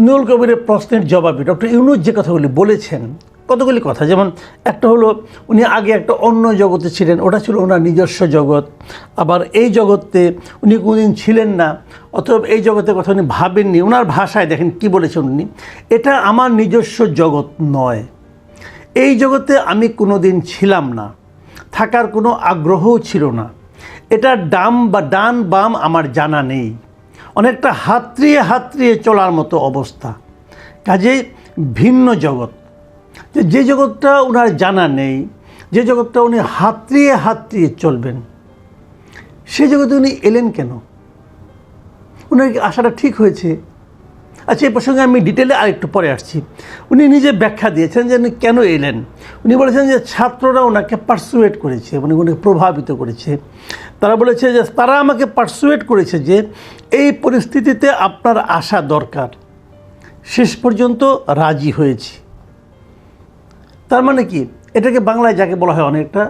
নুরুল কবিরের প্রশ্নের জবাবে ডক্টর ইউনুস যে কথাগুলি বলেছেন, কতগুলি কথা? যেমন, একটা হলো, উনি আগে একটা অন্য জগতে ছিলেন, ওটা ছিল ওনার নিজস্ব জগৎ। আবার এই জগতে উনি কোনোদিন ছিলেন না অথবা এই জগতের কথা উনি ভাবেননি। ওনার ভাষায় দেখেন কি বলেছেন উনি, এটা আমার নিজস্ব জগৎ নয়। এই জগতে আমি কোনো দিন ছিলাম না। থাকার কোনো আগ্রহও ছিল না। এটা ডাম বা ডান বাম আমার জানা নেই। অনেকটা হাতড়িয়ে হাতড়িয়ে চলার মতো অবস্থা। কাজে ভিন্ন জগৎ। যে জগৎটা ওনার জানা নেই, যে জগৎটা উনি হাতড়িয়ে হাতড়িয়ে চলবেন, সে জগতে উনি এলেন কেন? ওনার আশাটা ঠিক হয়েছে? আচ্ছা এই প্রসঙ্গে আমি ডিটেলে আরেকটু পরে আসছি। উনি নিজে ব্যাখ্যা দিয়েছেন যে উনি কেন এলেন। উনি বলেছেন যে ছাত্ররা ওনাকে পার্সুয়েট করেছে মানে ওনাকে প্রভাবিত করেছে। তারা বলেছে যে তারা আমাকে পার্সুয়েট করেছে যে এই পরিস্থিতিতে আপনার আসা দরকার। শেষ পর্যন্ত রাজি হয়েছি। তার মানে কি? এটাকে বাংলায় যাকে বলা হয় অনেকটা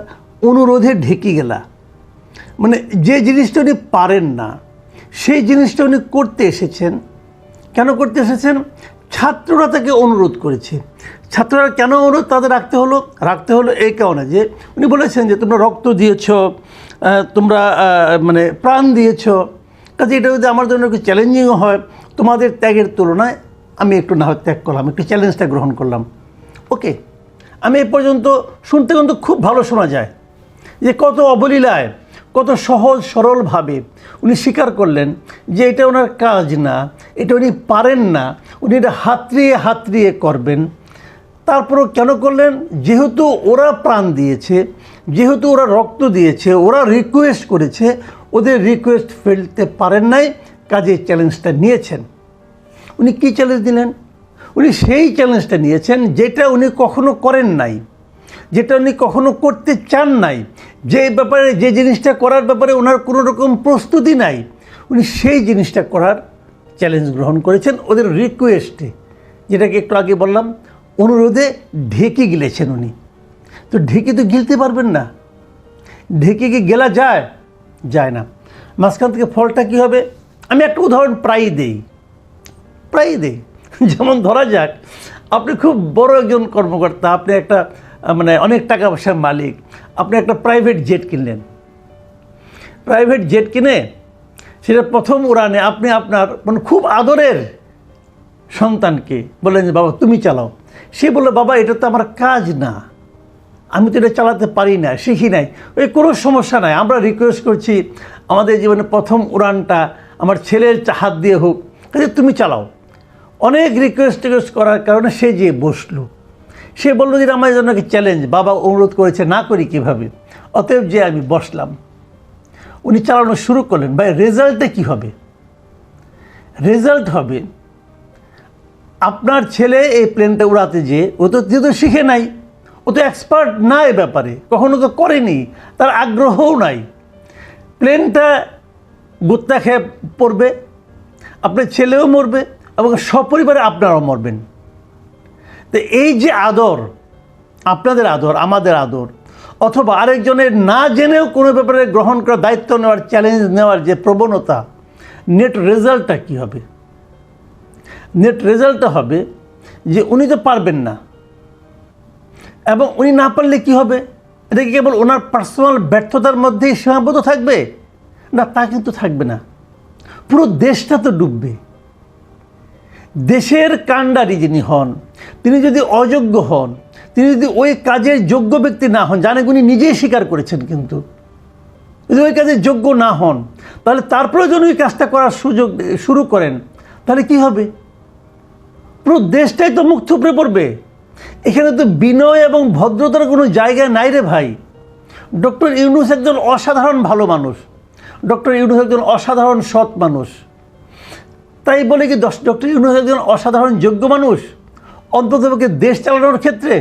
অনুরোধে ঢেকে গেলা। মানে যে জিনিসটা উনি পারেন না, সেই জিনিসটা উনি করতে এসেছেন কেন করতে এসেছেন? ছাত্ররা তাকে অনুরোধ করেছে। ছাত্ররা কেন অনুরোধ তাদের রাখতে হলো? রাখতে হলো এই কারণে যে উনি বলেছেন যে, তোমরা রক্ত দিয়েছ তোমরা মানে প্রাণ দিয়েছ। কাজে এটা যদি আমার জন্য একটু চ্যালেঞ্জিংও হয়, তোমাদের ত্যাগের তুলনায় আমি একটু না হয় ত্যাগ করলাম, একটু চ্যালেঞ্জটা গ্রহণ করলাম। ওকে, আমি এ পর্যন্ত শুনতে কিন্তু খুব ভালো শোনা যায় যে কত অবলীলায় কত সহজ, সরলভাবে উনি স্বীকার করলেন যে এটা ওনার কাজ না, এটা উনি পারেন না, উনি এটা হাতড়িয়ে হাতড়িয়ে করবেন। তারপরও কেন করলেন? যেহেতু ওরা প্রাণ দিয়েছে, যেহেতু ওরা রক্ত দিয়েছে, ওরা রিকোয়েস্ট করেছে, ওদের রিকোয়েস্ট ফেলতে পারেন নাই, কাজে চ্যালেঞ্জটা নিয়েছেন। উনি কী চ্যালেঞ্জ দিলেন? উনি সেই চ্যালেঞ্জটা নিয়েছেন যেটা উনি কখনো করেন নাই। যেটা উনি কখনো করতে চান নাই। যে ব্যাপারে, যে জিনিসটা করার ব্যাপারে ওনার কোনো রকম প্রস্তুতি নাই, উনি সেই জিনিসটা করার চ্যালেঞ্জ গ্রহণ করেছেন। ওদের রিকোয়েস্টে যেটাকে একটু আগে বললাম, অনুরোধে ঢেকে গিলেছেন উনি। তো ঢেকে তো গিলতে পারবেন না। ঢেকে কি গেলা যায়? যায় না। মাঝখান থেকে ফলটা কী হবে? আমি একটা উদাহরণ প্রায়ই দেই। প্রায়ই দেই। যেমন ধরা যাক, আপনি খুব বড় একজন কর্মকর্তা, আপনি একটা মানে অনেক টাকা পয়সার মালিক। আপনি একটা প্রাইভেট জেট কিনলেন। প্রাইভেট জেট কিনে সেটা প্রথম উড়ানে আপনি আপনার মানে খুব আদরের সন্তানকে বললেন যে, বাবা, তুমি চালাও। সে বলল, বাবা, এটা তো আমার কাজ না। আমি তো এটা চালাতে পারি না, শিখি নাই। ওই কোনো সমস্যা নাই। আমরা রিকোয়েস্ট করছি, আমাদের জীবনে প্রথম উড়ানটা আমার ছেলের হাত দিয়ে হোক। কাজে তুমি চালাও। অনেক রিকোয়েস্ট টিকোয়েস্ট করার কারণে সে যে বসল। সে বলল যে আমার জন্য একটা চ্যালেঞ্জ বাবা অনুরোধ করেছে, না করি কীভাবে? অতএব যে আমি বসলাম। উনি চালানো শুরু করলেন। ভাই রেজাল্টে কি হবে? রেজাল্ট হবে, আপনার ছেলে এই প্লেনটা উড়াতে যে, ও তো যেহেতু শিখে নাই, ও তো এক্সপার্ট না এ ব্যাপারে, কখনো তো করেনি, তার আগ্রহও নাই। প্লেনটা গুত্তা খেয়ে পড়বে, আপনার ছেলেও মরবে এবং সপরিবারে আপনারাও মরবেন। তো এই যে আদর, আপনাদের আদর, আমাদের আদর, অথবা আরেকজনের না জেনেও কোনো ব্যাপারে গ্রহণ করার দায়িত্ব নেওয়ার চ্যালেঞ্জ নেওয়ার যে প্রবণতা নেট রেজাল্টটা কী হবে? নেট রেজাল্টটা হবে যে উনি তো পারবেন না। এবং উনি না পারলে কি হবে? এটা কি কেবল ওনার পার্সোনাল ব্যর্থতার মধ্যেই সীমাবদ্ধ থাকবে? না, তা কিন্তু থাকবে না। পুরো দেশটা তো ডুববে। দেশের কাণ্ডারি যিনি হন, তিনি যদি অযোগ্য হন, তিনি যদি ওই কাজের যোগ্য ব্যক্তি না হন জানে উনি নিজেই স্বীকার করেছেন কিন্তু। যদি ওই কাজের যোগ্য না হন, তাহলে তারপরে যদি ওই কাজটা করার সুযোগ, শুরু করেন, তাহলে কি হবে? পুরো দেশটাই তো মুখ থুপড়ে পড়বে। এখানে তো বিনয় এবং ভদ্রতার কোনো জায়গা নাই রে ভাই। ডক্টর ইউনুস একজন অসাধারণ ভালো মানুষ। ডক্টর ইউনুস একজন অসাধারণ সৎ মানুষ। তাই বলে কি দশ ডক্টর ইউনুস একজন অসাধারণ যোগ্য মানুষ? অন্ততপক্ষে দেশ চালানোর ক্ষেত্রে।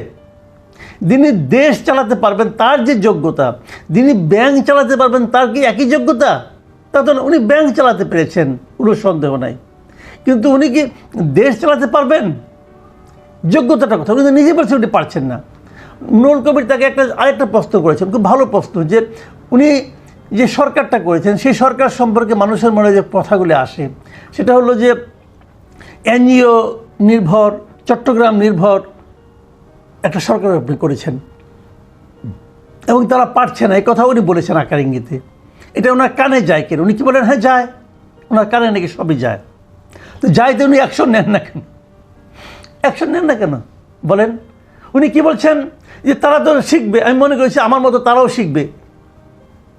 যিনি দেশ চালাতে পারবেন তার যে যোগ্যতা, যিনি ব্যাংক চালাতে পারবেন তার কি একই যোগ্যতা? তা তো উনি ব্যাংক চালাতে পেরেছেন, কোনো সন্দেহ নাই। কিন্তু উনি কি দেশ চালাতে পারবেন? যোগ্যতাটা কথা উনি নিজে বলছেন উনি পারছেন না। নুরুল কবির তাকে একটা আরেকটা প্রশ্ন করেছেন, খুব ভালো প্রশ্ন যে উনি যে সরকারটা করেছেন, সেই সরকার সম্পর্কে মানুষের মনে যে কথাগুলি আসে, সেটা হলো যে এনজিও নির্ভর, চট্টগ্রাম নির্ভর একটা সরকার আপনি করেছেন। এবং তারা পারছে না, এই কথা উনি বলেছেন আকার ইঙ্গিতে এটা ওনার কানে যায় কেন? উনি কি বলেন হ্যাঁ যায়। ওনার কানে নাকি সবই যায়। তো যাইতে উনি অ্যাকশন নেন না কেন? অ্যাকশন নেন না কেন? বলেন। উনি কি বলছেন যে তারা তো শিখবে, আমি মনে করেছি আমার মতো তারাও শিখবে।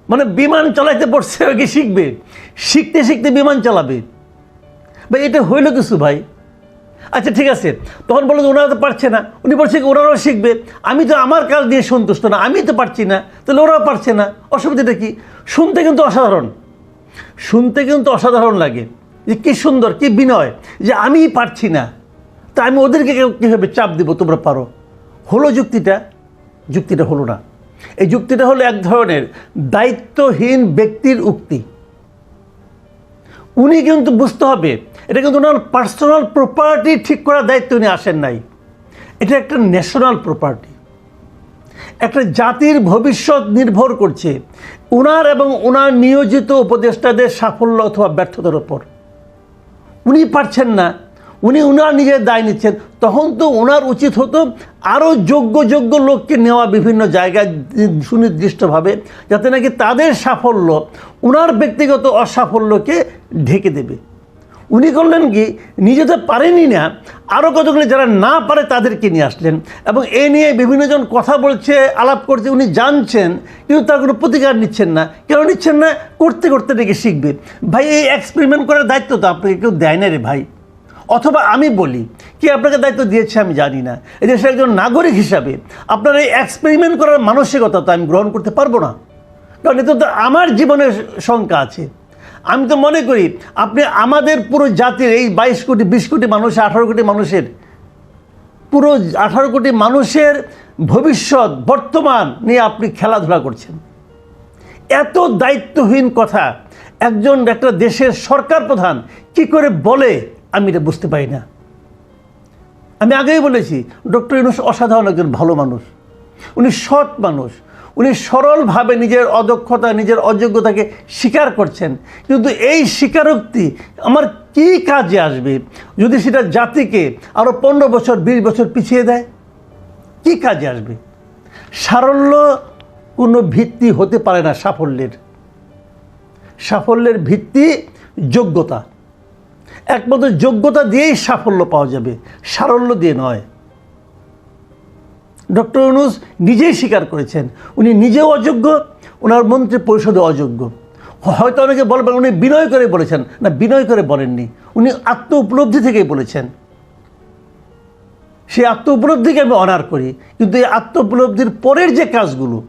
মানে বিমান চালাইতে পড়ছে কি শিখবে। শিখতে শিখতে বিমান চালাবে। ভাই, এটা হইল কিছু ভাই? আচ্ছা ঠিক আছে। তখন বলল যে ওনারা তো পারছে না। উনি বলছে কি, ওনারাও শিখবে। আমি তো আমার কাজ দিয়ে সন্তুষ্ট না, আমি তো পারছি না। তাহলে ওরাও পারছে না। অসুবিধাটা কি? শুনতে কিন্তু অসাধারণ। শুনতে কিন্তু অসাধারণ লাগে। যে কী সুন্দর, কী বিনয়। যে আমিই পারছি না, তা আমি ওদেরকে কীভাবে চাপ দিব, তোমরা পারো। হলো যুক্তিটা যুক্তিটা হলো না। এই যুক্তিটা হলো এক ধরনের দায়িত্বহীন ব্যক্তির উক্তি। উনি কিন্তু বুঝতে হবে, এটা কিন্তু ওনার পার্সোনাল প্রপার্টি ঠিক করার দায়িত্ব উনি আসেন নাই। এটা একটা ন্যাশনাল প্রপার্টি একটা জাতির ভবিষ্যৎ নির্ভর করছে ওনার এবং ওনার নিয়োজিত উপদেষ্টাদের সাফল্য অথবা ব্যর্থতার ওপর উনি পারছেন না উনি ওনার নিজের দায় নিচ্ছেন। তখন তো ওনার উচিত হতো আরও যোগ্য যোগ্য লোককে নেওয়া বিভিন্ন জায়গায় সুনির্দিষ্টভাবে, যাতে নাকি তাদের সাফল্য ওনার ব্যক্তিগত অসাফল্যকে ঢেকে দেবে। উনি করলেন কি, নিজে তো পারেনি না আরও কতগুলি যারা না পারে তাদেরকে নিয়ে আসলেন এবং এ নিয়ে বিভিন্নজন কথা বলছে, আলাপ করছে, উনি জানছেন, কিন্তু তার কোনো প্রতিকার নিচ্ছেন না। কেন নিচ্ছেন না? করতে করতে নাকি শিখবে। ভাই, এই এক্সপেরিমেন্ট করার দায়িত্ব তো আপনাকে কেউ দেয় না রে ভাই। অথবা আমি বলি, কি আপনাকে দায়িত্ব দিয়েছে আমি জানি না। এই দেশের একজন নাগরিক হিসাবে আপনার এই এক্সপেরিমেন্ট করার মানসিকতা তো আমি গ্রহণ করতে পারব না। কারণ এতে তো আমার জীবনের শঙ্কা আছে। আমি তো মনে করি, আপনি আমাদের পুরো জাতির এই বাইশ কোটি, বিশ কোটি মানুষ, আঠারো কোটি মানুষের, পুরো আঠারো কোটি মানুষের ভবিষ্যৎ, বর্তমান নিয়ে আপনি খেলাধুলা করছেন। এত দায়িত্বহীন কথা, একজন একটা দেশের সরকার প্রধান কি করে বলে আমি এটা বুঝতে পারি না। আমি আগেই বলেছি, ডক্টর ইউনুস অসাধারণ একজন ভালো মানুষ। উনি সৎ মানুষ। উনি সরলভাবে নিজের অদক্ষতা, নিজের অযোগ্যতাকে স্বীকার করছেন। কিন্তু এই স্বীকারোক্তি আমার কি কাজে আসবে যদি সেটা জাতিকে আরও পনেরো বছর, বিশ বছর পিছিয়ে দেয়? কি কাজে আসবে? সারল্য কোনো ভিত্তি হতে পারে না সাফল্যের। সাফল্যের ভিত্তি যোগ্যতা। একমাত্র যোগ্যতা দিয়েই সাফল্য পাওয়া যাবে। সারল্য দিয়ে নয়। ডক্টর অনুজ নিজেই স্বীকার করেছেন, উনি নিজেও অযোগ্য, ওনার মন্ত্রী পরিষদে অযোগ্য। হয়তো অনেকে বলবেন উনি বিনয় করে বলেছেন, না, বিনয় করে বলেননি, উনি আত্ম উপলব্ধি থেকেই বলেছেন। সেই আত্ম উপলব্ধিকে আমি অনার করি, কিন্তু এই আত্ম উপলব্ধির পরের যে কাজগুলো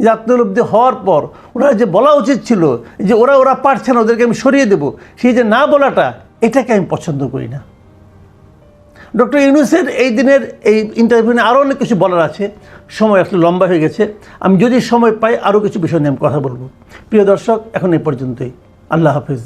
যে আত্মলব্ধি হওয়ার পর ওনার যে বলা উচিত ছিল, যে ওরা ওরা পারছে না, ওদেরকে আমি সরিয়ে দেবো, সেই যে না বলাটা এটাকে আমি পছন্দ করি না। ডক্টর ইউনুসের এই দিনের এই ইন্টারভিউ নিয়ে আরও অনেক কিছু বলার আছে। সময় আসলে লম্বা হয়ে গেছে। আমি যদি সময় পাই আরও কিছু বিষয় নিয়ে আমি কথা বলব। প্রিয় দর্শক, এখন এই পর্যন্তই। আল্লাহ হাফিজ।